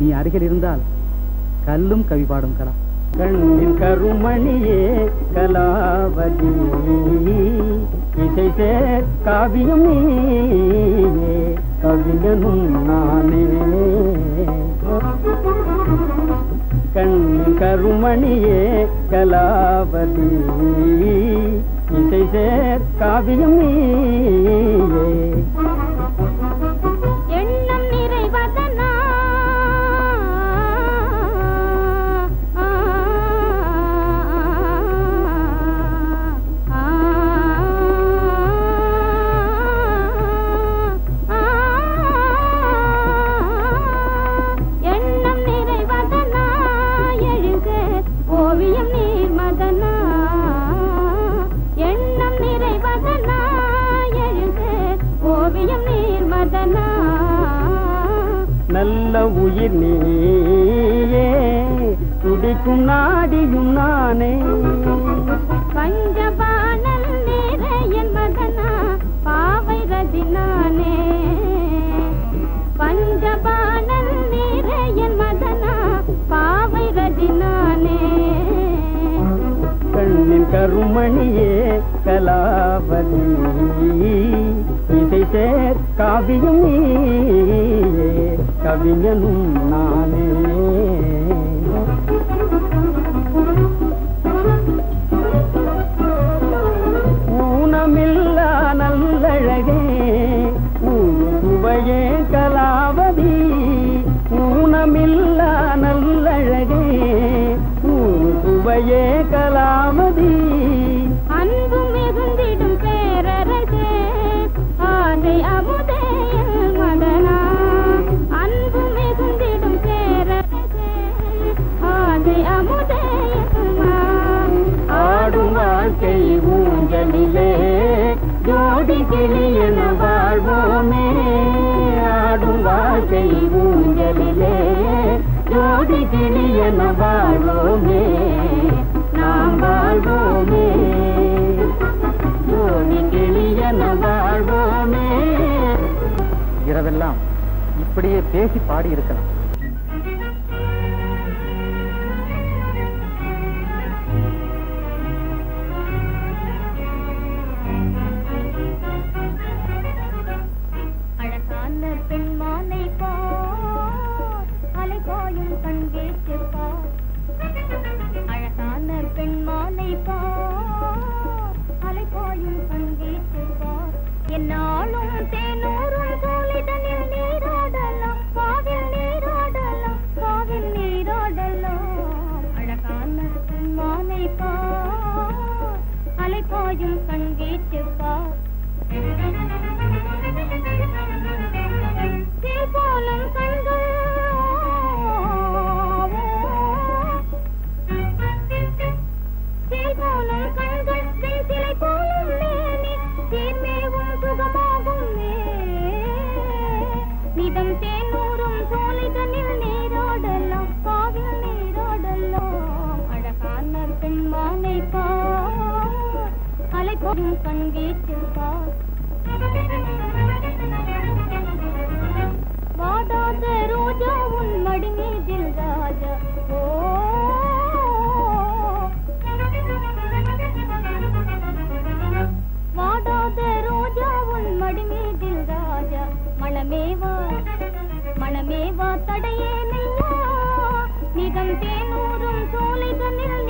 நீ அருகில் இருந்தால் கல்லும் கவி பாடும் கலா. கண்ணின் கருமணியே கலாவதி. இசை சேர் காவியம் கவிஞனும் நானே. கண்ணின் கருமணியே கலாவதி. இசை சேர் காவியம் கண்மணியே கலாபதி. இசை சேர் காவியம் கவிஞனும் நானே. வாழ்க்கை ஊஞ்சலிலே ஜோதி கிளியன வாழோமே நாம் வாழ்வோமே. ஜோதி கிளியன இரவெல்லாம் இப்படியே பேசி பாடி இருக்கலாம் கண் வீச்சில் வாடாத ரோஜா உன் மடிமீதில் ராஜா. ஓ. வாடாத ரோஜா உன் மடிமீதில் ராஜா. மனமேவா மனமேவா தடையே நெய்யா. மிகம் தேனூரும் சோலைதனில்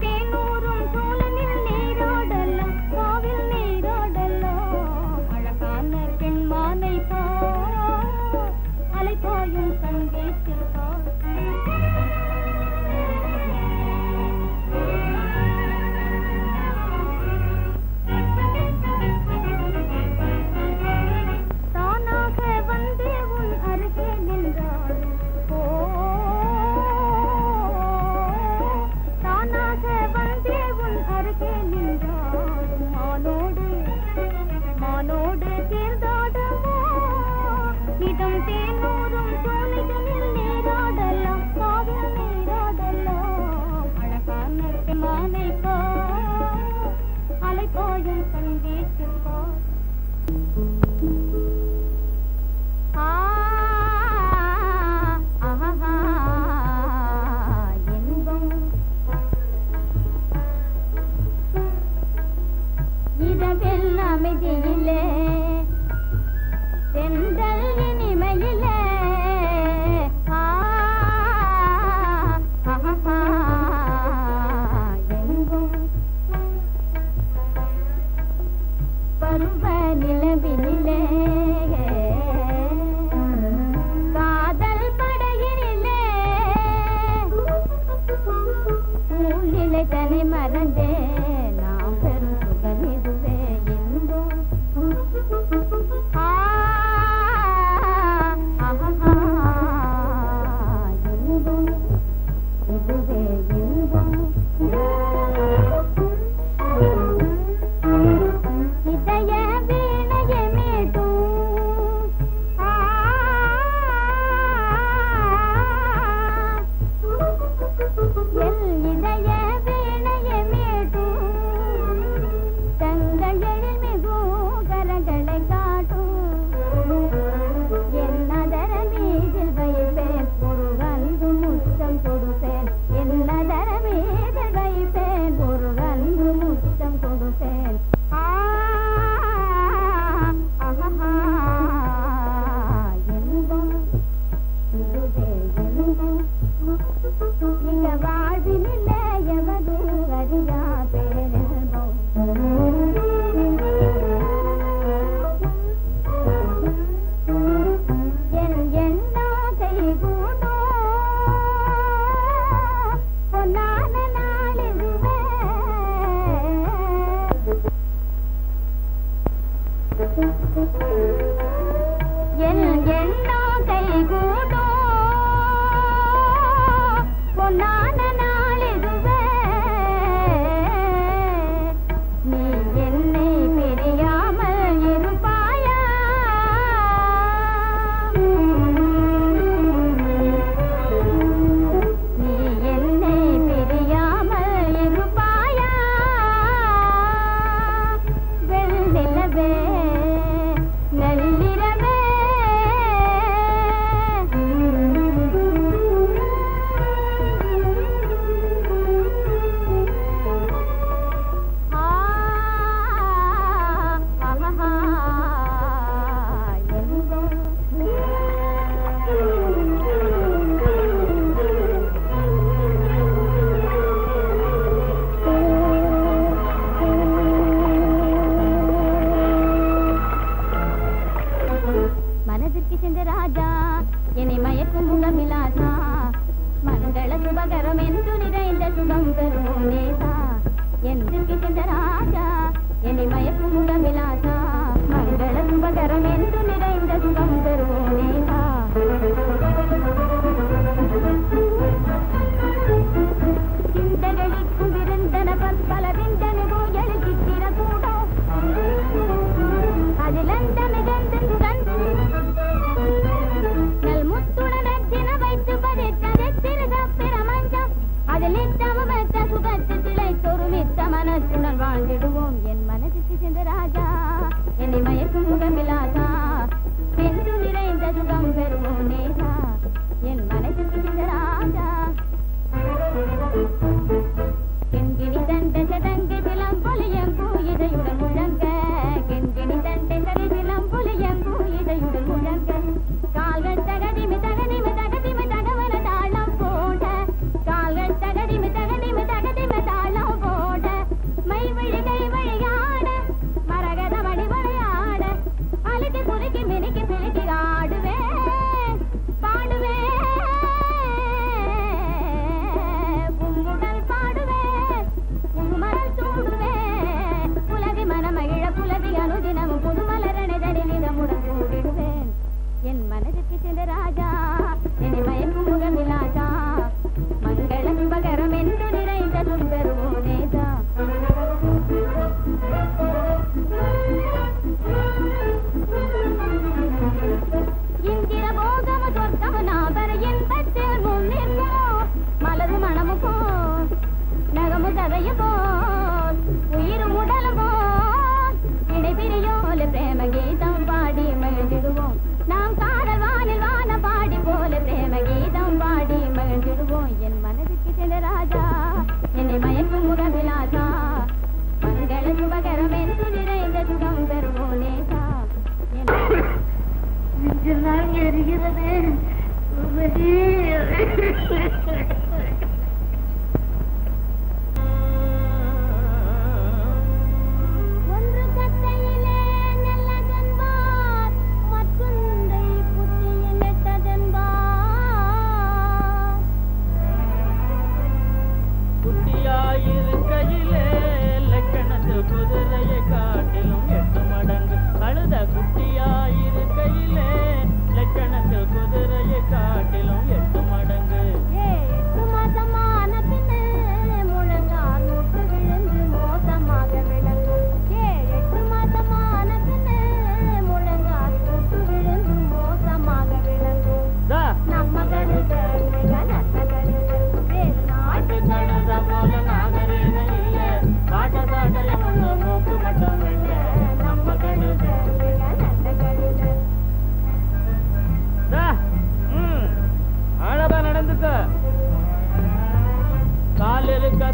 தேன் சிக்கி சென்ற ராஜா என்னை மயக்கும் உணமிலாதா மங்கள சுபகரம் என்று நிறைந்த சுகம் பெறும் நேசா என் சிக்கி சென்ற ராஜா என்னை மயக்கும் உணமிலாதா மங்கள சுபகரம் என்று وفي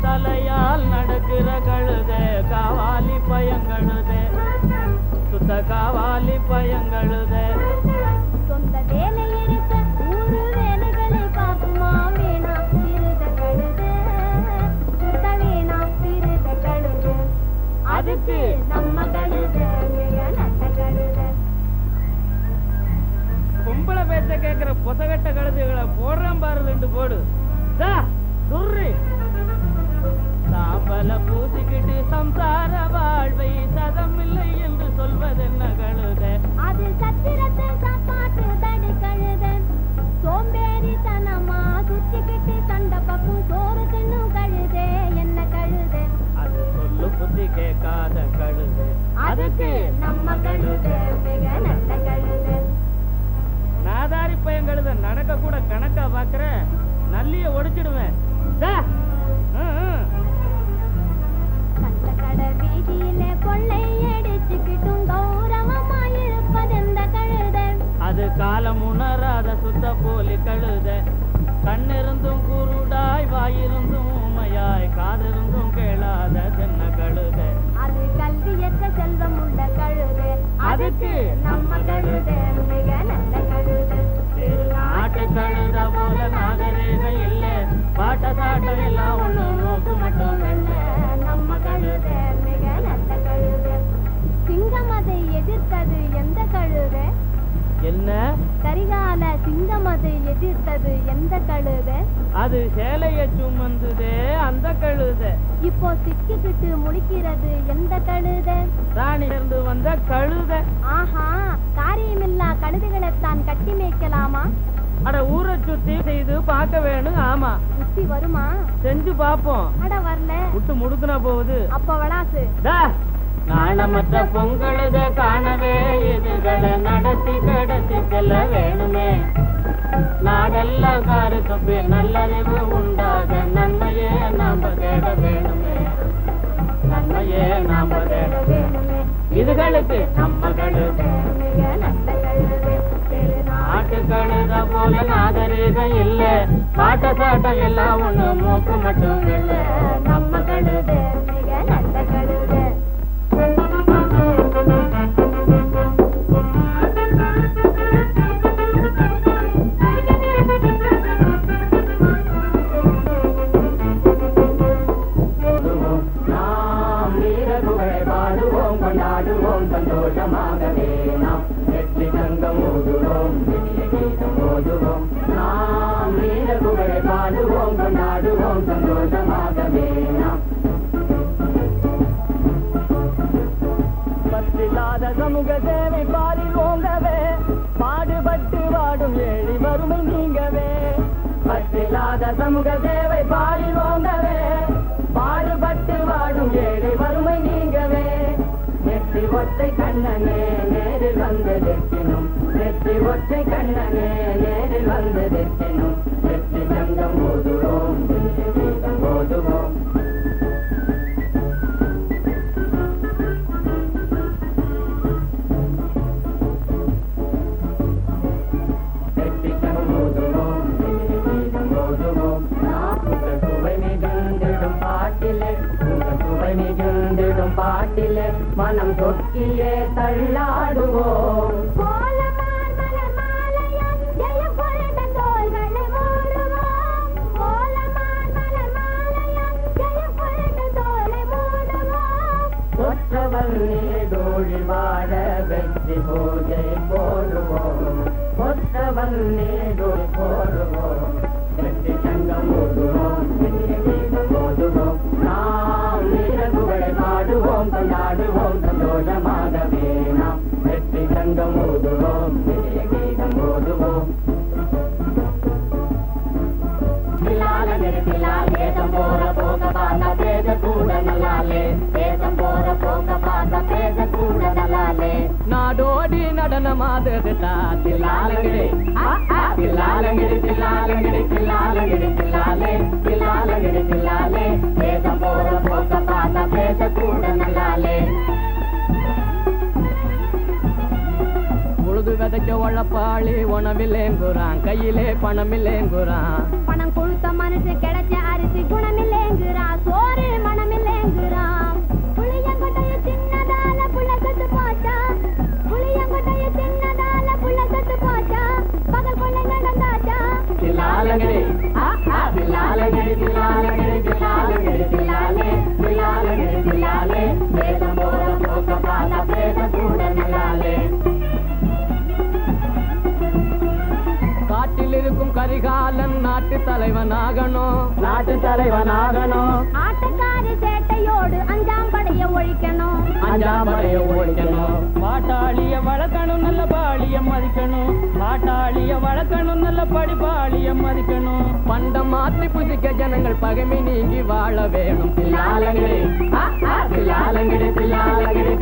தலையால் நடக்கிற கழுதே காவாலி பயங்கழுதே. சுத்த காவாலி பயங்கழுதே. சொந்த வேலை இருக்க ஊரு பேச்ச கேட்கிற பொசகட்ட கழுதுகளை போடுறான் பாரு போடு. துர்ரி அதுக்கு நம்ம கழுத மிக நல்ல கழுத. நாதாரி பையன் கழுத நடக்க கூட கணக்கா பாக்குற நல்லிய ஒடிச்சிடுவேன். அது காலம் உணராத சுத்த போலி கழுத. கண்ணிருந்தும் குருடாய் வாயிருந்தும் அதுக்கு நம்ம கழுத மிக நல்ல கழுத நாட்டு கழுத போல நாகரீகம் இல்ல பாட்ட சாட்டம் எல்லாம் ஒண்ணு நோக்கு மட்டும் வெள்ள நம்ம கழுத மிக நல்ல கழுத சிங்கம் அதை எதிர்த்தது எந்த கழுத? என்ன? கரிகால சிங்கம் அதை எதிர்த்தது எந்த கழுத? அது சேலைய சுமந்துதே அந்த கழுத. இப்போ சிக்கிக்கிட்டு முழிக்கிறது எந்த கழுத? ராணி இருந்து வந்த கழுத. ஆஹா காரியமில்லா கழுதைகளைத்தான் கட்டி மேய்க்கலாமா? அட ஊரை சுத்தி செய்து பார்க்க வேணும் ஆமா. புத்தி வருமா? செஞ்சு பாப்போம் அட வரல. விட்டு முடுக்குனா போகுது. அப்ப வளாசு. நாணமற்ற பொங்கலுத காணவே இதுகளை நடத்தி கடத்தி செல்ல வேணுமே. நாடெல்லாம் காரு தப்பி நல்லறிவு உண்டாக நன்மையே நாம் தேட வேணுமே. நன்மையே நாம் தேட வேணுமே. இதுகளுக்கு நம்ம கழுத போல நாகரீகம் இல்லை. பாட்ட சாட்டம் எல்லாம் ஒண்ணு மூக்கு மட்டும் இல்லை. நம்ம கழுத பற்றில்லாத சமூக சேவை பாரில் ஓங்கவே. பாடுபட்டு வாடும் ஏழை வறுமை நீங்கவே. நெத்தி ஒற்றை கண்ணனே நேரில் வந்து நிற்கினும் நெத்தி ஒற்றை கண்ணனே நேரில் வந்து நிற்கினும் தோளை மூடுவோம். கொற்றவன் நீடோழி வாழ வெற்றி பூஜை போடுவோம். கொற்றவன் நீடோழி போடுவோம். வெற்றி சங்கம் ஓடுவோம் கொண்டாடுவோம் கொண்டாடுவோம். சந்தோஷமாகவே நாம் வெற்றி தங்கம் ஓதுவோம். விஜய கீதம் ஓதுவோம். தில்லாலங்கடி தில்லால் தேசம் போற போக பார்த்த பேச நல்லாலே தேசம் போற போக பார்த்தா பேச கூட நல்லாலே. நாடோடி நடனமாதது தில்லாலங்கடி தில்லாலங்கடி தில்லாலங்கடி தில்லாலங்கடி தில்லாலே தில்லாலங்கடி தில்லாலே தேசம் போற போக பார்த்தா பேச கூட நல்லாலே. உழுது விதைக்க உழப்பாளி உணவில்லேங்குறான் கையிலே பணமில்லேங்குறான் கரிகாலன் நாட்டு தலைவனாகணும். நாட்டு தலைவனாகணும். ஆட்டக்காரி அஞ்சாமலைய ஒழிக்கணும். பாட்டாளிய வளர்க்கணும் நல்ல பாலிய மதிக்கணும். பாட்டாளிய வளர்க்கணும் நல்ல படிப்பாளிய மதிக்கணும். பண்டம் மாற்றி புதிக்க ஜனங்கள் பகைமை நீங்கி வாழ வேணும். தில்லாலங்கடி தில்லாலங்கடி